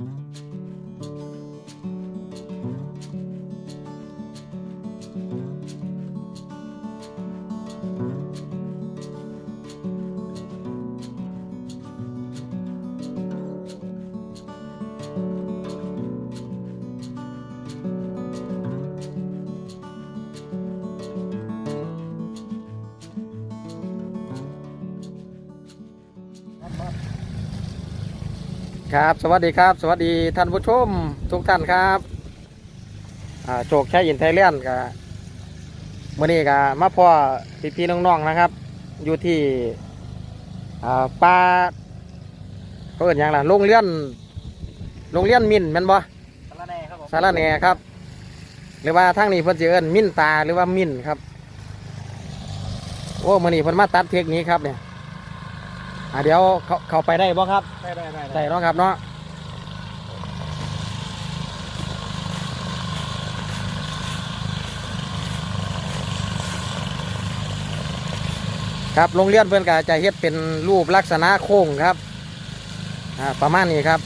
Mm-hmm. ครับ สวัสดีครับ สวัสดีท่านผู้ชมทุกท่านครับอ่าโชคชัยอินไทยแลนด์กับมื่อนี้กับมาพ่อพี่พี่ๆน้องๆนะครับ อยู่ที่อ่าป่าเขาเอินอย่างล่ะโรงเรียนโรงเรียนมินแม่นบ่สารแหน่ครับผมสารแหน่ครับ หรือว่าทางนี้เพิ่นสิเอิ้นมินตาหรือว่ามินครับโอ้มื่อนี้เพิ่นมาตัดเทคนิคครับเนี่ย อ่าเดี๋ยวเขาเข้าไปได้บ่ครับได้ได้ได้ได้เนาะครับเนาะครับโรงเรียนเพื่อนก็จะเฮ็ดเป็นรูปลักษณะโค้งครับอ่าประมาณนี้ครับ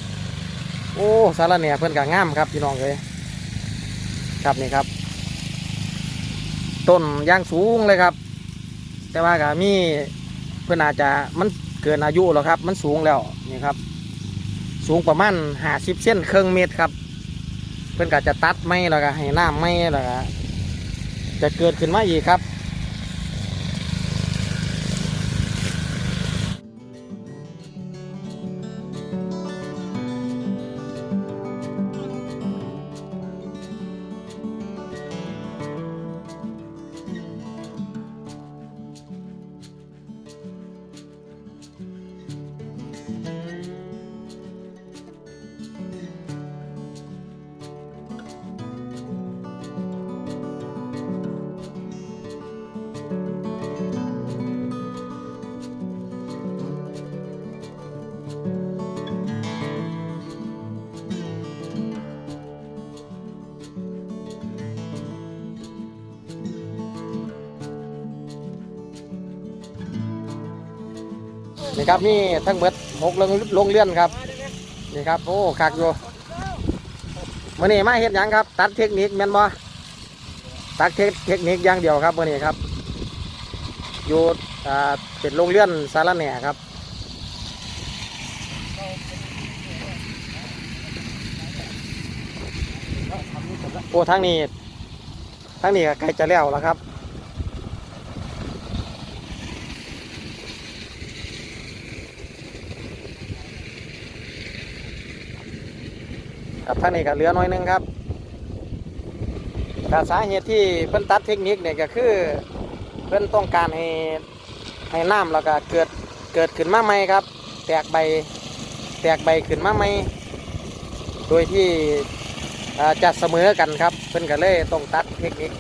โอ้สารเนี่ยเพื่อนก็งามครับพี่น้องเลยครับนี่ครับ ต้นยางสูงเลยครับ แต่ว่าก็มีเพื่อนอาจจะมัน เกินอายุแล้วครับ มันสูงแล้วนี่ครับ สูงประมาณห้าสิบเซนครึ่งเมตรครับ เพื่อนก็จะตัดไม้แล้วก็ให้น้ำไม้แล้วก็จะเกิดขึ้นมาอีกครับ นี่ครับนี่ทั้งเบิดหกโรงโรงเรือนครับ นี่ครับโอ้คักอยู่มื่อนี้มาเฮ็ดยังครับ ตัดเทคนิคแม่นบ่ตัดเทคเทคนิคอย่างเดียวครับมื่อนี้ครับ อยู่อ่าเป็นโรงเรือนสารแหน่ครับโอ้ทางนี้ทางนี้ใกล้จะแล้วแล้วครับ ครับทางนี้ก็เหลือน้อยนึงครับแต่สาเหตุที่เพิ่นตัดเทคนิคเนี่ยก็คือ เพิ่นต้องการให้ให้น้ำแล้วก็เกิดเกิดขึ้นมาใหม่ครับ แตกใบแตกใบขึ้นมาใหม่โดยที่จะเสมอกันครับ เพิ่นก็เลยต้องตัดเทคนิค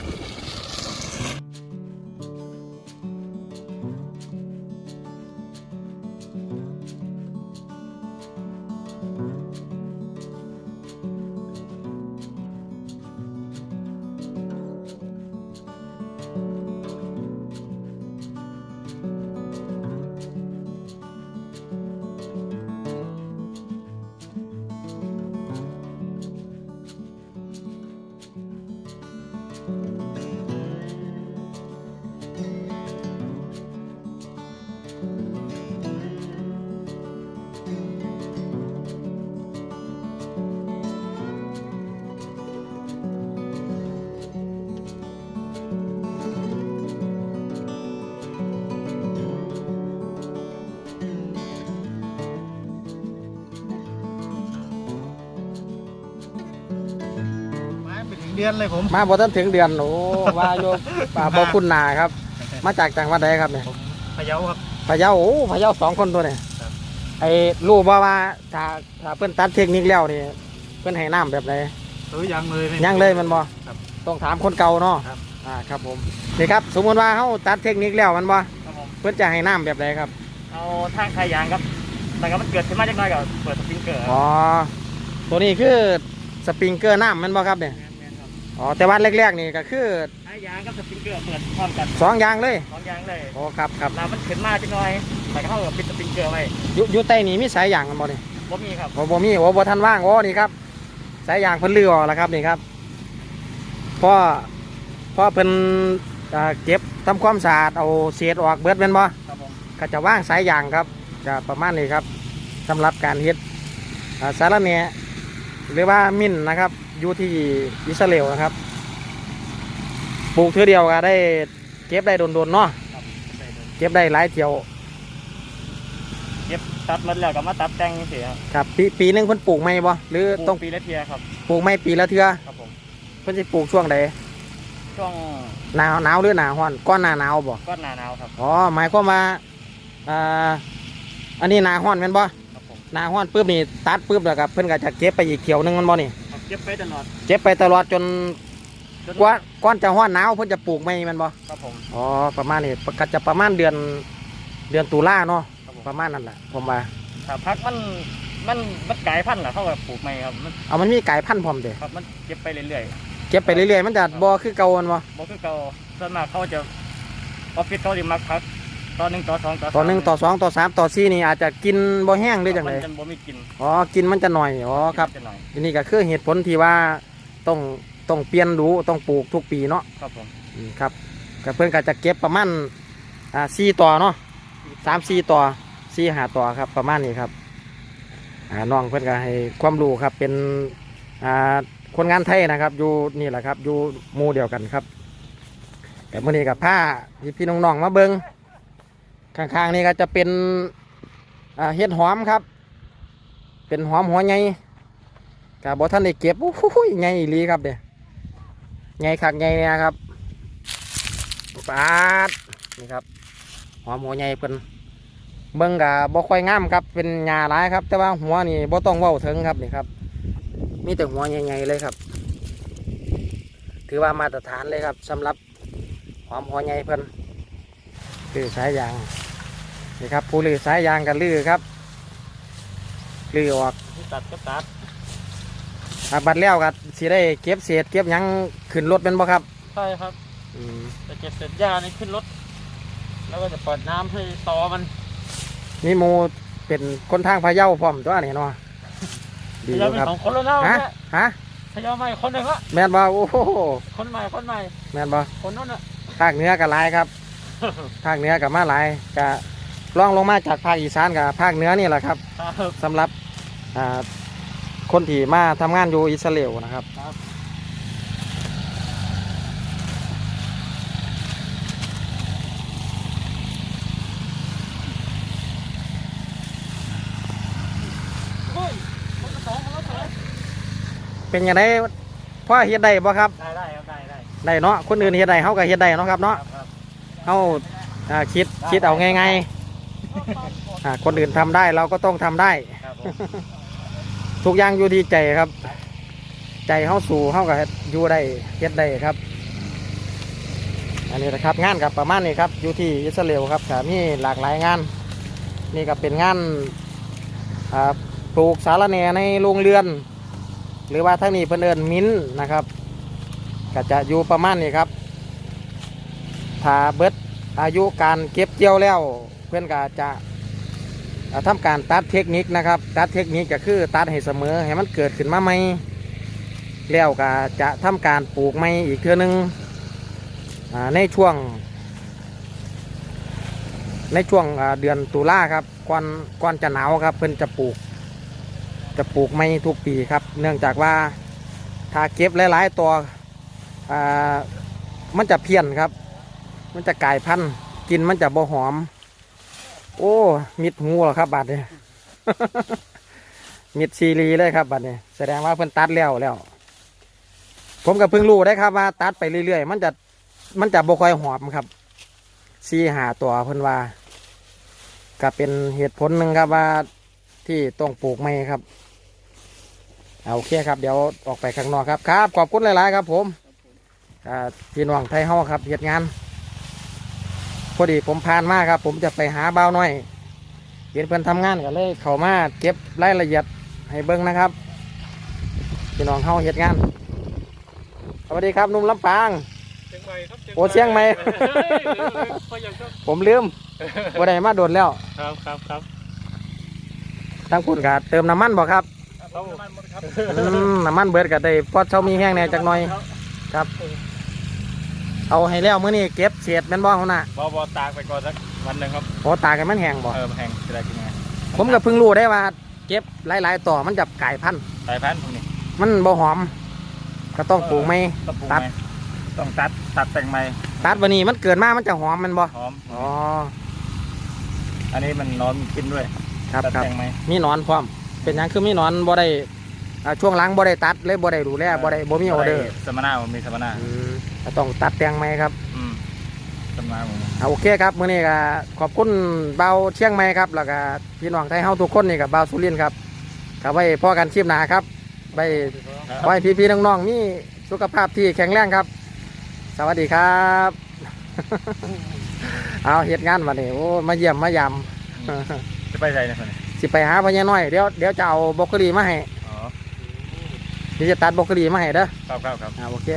เดือนเลยผม มาบ่ทันถึงเดือนโอ้ว่าโยป่าบ่คุณนาครับ มาจากจังหวัดใดครับเนี่ยผมพะเยาครับพะเยาโอ้พะเยาสองคนตัวเนี่ยครับไอ้รู้บ่ว่าถ้าถ้าเพิ่นตัดเทคนิคแล้วนี่เพิ่นให้น้ำแบบไหนเออยังเลยไม่ยังเลยแมันบ่ครับต้องถามคนเก่าเนาะครับอ่าครับผมนี่ครับ สมมติว่าเฮาตัดเทคนิคแล้วแมันบ่ครับผมเพิ่นจะให้น้ำแบบไหนครับ เอาทางขายยางครับ แต่ก็มันเกิดขึ้นมาจากหน้อยก็เปิดสปริงเกอร์อ๋อตัวนี้คือสปริงเกอร์น้ำแมันบ่ครับเนี่ยแม่นๆครับ อ๋อแต่ว่าแรกๆนี่ก็คือขายยางกับสปริงเกอร์เปิดพร้อมกันสองอย่างเลยสองอยางเลยอ๋อครับครับเรามันขึ้นมาจากหน้อยแต่ก็เข้ากับปิดสปริงเกอร์ไว้อยู่อยู่ใต้นี่มีสายยางกันบ่เนี่ยบบ่มีครับโอ้บ่มีโอ้บ่ทันว่างโอ้นี่ครับสายยางเพิ่นลือออกแล้วครับนี่ครับพ่อพ่อเพิ่นอ่าเก็บทำความสะอาดเอาเศษออกเบิดแม่นบ่ครับผมก็จะว่างสายยางครับจะประมาณนี้ครับสำหรับการเฮ็ดอ่าสารแหน่หรือว่ามิ้นนะครับ อยู่ที่อิสราเอลนะครับปลูกเทื่อเดียวก็ได้เก็บได้โดนๆเนาะครับใส่เลยเก็บได้หลายเที่ยวเก็บตัดหมดแล้วก็มาตัดแต่งเสียครับครับ ปีปีหนึงเพิ่นปลูกไหมบ่หรือปลูกต้องปีละเทียครับ ปลูกไม่ปีละเทื่อครับผม เพิ่นสิปลูกช่วงใดช่วงหนาวหนาวหรือหนาร้อนก้อนหนาหนาวบ่ก้อนหนาหนาวครับ อ๋อหมายความว่าอ่าอันนี้หนาร้อนแม่นบ่ครับผม หนาร้อนปุ๊บนี่ตัดปุ๊บแล้วก็เพิ่นก็จะเก็บไปอีกเขียวหนึงแมันบ่นี่ครับเก็บไปตลอดเก็บไปตลอดจนจนกว่าก่อนจะร้อนหนาวเพิ่นจะปลูกไม่แม่นบ่ครับผมอ๋อประมาณนี้ก็จะประมาณเดือนเดือนตุลาเนาะครับผมประมาณนั้นแหละผมว่าถ้าพักมันมันมันกลายพันธุ์เหรอเขาก็ปลูกใหม่ครับมันเอามันมีไก่พันธุ์พร้อมเด้ครับมันเก็บไปเรื่อยเก็บไปเรื่อยๆมันจะบ่คือเก่าแม่นบ่ๆบ่คือเก่าส่วนมากเขาจะออฟฟิศเขาจะมักพัก ต่อหนึ่งต่อสองต่อต่อหนึ่งต่อสองต่อสามต่อสี่นี่อาจจะกินบ่แห้งหรือจังมัไดนจะบ่มีกินอ๋อกินมันจะหน่อยอ๋อครับจะหน่อยอันนี้ก็คือเหตุผลที่ว่าต้องต้องเปลี่ยนดูต้องปลูกทุกปีเนาะครับผมอืมครับก็เพื่อนก็จะเก็บประมาณอ่าสี่ต่อเนาะสามสี่ต่อสี่หาต่อครับประมาณนี้ครับอ่าน้องเพื่อนก็ให้ความรู้ครับเป็นอ่าคนงานไทยนะครับอยู่นี่แหละครับอยู่หมู่เดียวกันครับแต่เมื่อนี้กับผ้าพี่พี่ๆน้องๆมาเบิง ข้างๆนี่ก็จะเป็นเห็ดหอมครับ เป็นหอมหัวใหญ่กับบอท่านได้เก็บโอ้โหใหญ่อีหลีครับเด้ใหญ่คักใหญ่เนี่ยครับปาดนี่ครับหอมหัวใหญ่เพิ่นเบิ่งกับบ่ค่อยงามครับเป็นหญ้าหลายครับ แต่ว่าหัวนี่บ่ต้องเว้าถึงครับนี่ครับ มีแต่หัวใหญ่ๆเลยครับ ถือว่ามาตรฐานเลยครับสำหรับหอมหัวใหญ่เพิ่นลือสายยาง นี่ครับผู้ลือสายยางกันลือครับลือออกตัดก็ตัดอะบัดแล้วก็สิได้เก็บเศษเก็บหยังขึ้นรถเป็นบ่ครับใช่ครับอืมจะเก็บเศษหญ้านี่ขึ้นรถ แล้วก็จะเปิดน้ำให้ตอมันมีหมูเป็นคนทางพะเยาพร้อมตัวนี่เนาะดีอเรายู่เป็นครับสองคนแล้วนะฮะ เนี่ยฮะพยาใหม่คนหนึ่งละแม่นบ่โอ้โหคนใหม่คนใหม่ แม่นบ่คนนู้นน่ะ ภาคเหนือก็หลายครับ ภาคเหนือก็มาหลายก็ ล่องลงมาจากภาคอีสานกับภาคเหนือนี่แหละครับครับ สำหรับอ่าคนที่มาทำงานอยู่อิสราเอลนะครับ ครับเฮ้ยคนละสองคนละสองเป็นยังไงพ่อเฮ็ดได้บ่ครับ ได้ได้ครับได้ได้ได้เนาะคนอื่นเฮ็ดได้เฮาก็เฮ็ดได้เนาะครับครัเนาะบครับ เฮาอ่าคิดคิดเอาง่ายๆ อ่าคนอื่นทำได้เราก็ต้องทำได้ ครับผมทุกอย่างอยู่ที่ใจครับ ใจเฮาสู่เฮาก็อยู่ได้เฮ็ดได้ครับ อันนี้นะครับงานกับประมาณนี้ครับอยู่ที่อิสราเอลครับก็มีหลากหลายงาน นี่ก็เป็นงานอ่าปลูกสาระแหน่ในโรงเรือน หรือว่าทั้งนี้เพิ่นเอิ้นมิ้นท์นะครับก็จะอยู่ประมาณนี้ครับถ้าเบิดอายุการเก็บเกี่ยวแล้วเพื่อนก็จะอ่าทำการตัดเทคนิคนะครับ ตัดเทคนิคก็คือตัดให้เสมอให้มันเกิดขึ้นมาใหม่แล้วก็จะทำการปลูกใหม่อีกเทื่อนึงในช่วง ในช่วงเดือนตุลาครับก่อนก่อนจะหนาวครับ เพิ่นจะปลูก จะปลูกไม่ทุกปีครับ เนื่องจากว่าถ้าเก็บหลายๆตัวมันจะเพี้ยนครับ มันจะกลายพันธุ์กินมันจะบ่หอม โอ้ มิดหูเหรอครับบัดนี้มิดซีรีเลยครับบัดนี้แสดงว่าเพิ่นตัดแล้วแล้ว ผมก็เพิ่งรู้ได้ครับว่า ตัดไปเรื่อยๆ มันจะมันจะบ่ค่อยหอมครับซีหาตัวเพิ่นว่าก็เป็นเหตุผลหนึ่งครับว่าที่ต้องปลูกไม่ครับเอาโอเคครับเดี๋ยวออกไปข้างนอกครับครับ ขอบคุณหลาย ๆ ครับ ผมพี่น้องไทยเฮาครับเหตุงาน อดีผมผ่านมาครับ ผมจะไปหาเบาวน้อยเห็นเพื่อนทำงานกันเลยเขามาเก็บรายละเอียดให้เบิ้งนะครับพี่น้องเฮาเหตุงานสวัสดีครับหนุ่มลำปางเชียงใหม่ครับโอ้เชียงใหม่ก็ยังก็ผมลืมบ่ได้มาโดนแล้วครับครับครับทั้งคุณก็เติมน้ำมันบ่ครับเขาน้ำมันหมดครับอืมน้ำมันเบิดก็ได้พอเช้ามีแห้งแหน่จักหน่อยครับ เอาให้แล้วมื้อนี้เก็บเศษแม่นบ่หัวหน้าบอบอตากไปก่อนสักวันหนึ่งครับโอ้ตากให้มันแห้งบ่ เออแพงจะได้กินไงผมก็เพิ่งรู้ได้ว่าเก็บหลายๆต่อมันจะกลายพันธุ์สายพันธุ์พวกนี้มันบ่หอม ก็ต้องปลูกไหม ต้องปลูกตัด ไหมต้องตัดตัดแต่งใหม่ตัดวันนี้มันเกิดมามันจะหอมแมันบ่ หอม อ๋อ อันนี้มันนอนกินด้วยครับตัดครับ แต่งไหมมีหนอนพร้อม เป็นหยังคือมีหนอนบ่ได้ อ่าช่วงหลังบ่ได้ตัดเลยบ่ได้ดูแลบ่ได้บ่มีออเดอร์สมนาผมมีสมนาอืมก็ต้องตัดแต่งไหมครับอืมสมนาผมเอาโอเคครับมื้อนี้ก็ขอบคุณเบาเชียงใหม่ครับ แล้วก็พี่น้องไทยเฮาทุกคนนี่กับเบาสุรินทร์ครับก็ไว้พอกันคลิปหน้าครับไว้ไว้พี่ๆน้องๆมีสุขภาพที่แข็งแรงครับ สวัสดีครับ เอาเฮ็ดงานมาเนี่ยโอ้มาเยี่ยมมายามจะไปไหนเนี่ยคนนี้สิไปหาพญาน้อยเดี๋ยวเดี๋ยวจะเอาบรอกโคลีมาให้อ๋อ เดี๋ยวจะตัดบรอกโคลีมาให้เด้อครับครับครับอ่าโอเค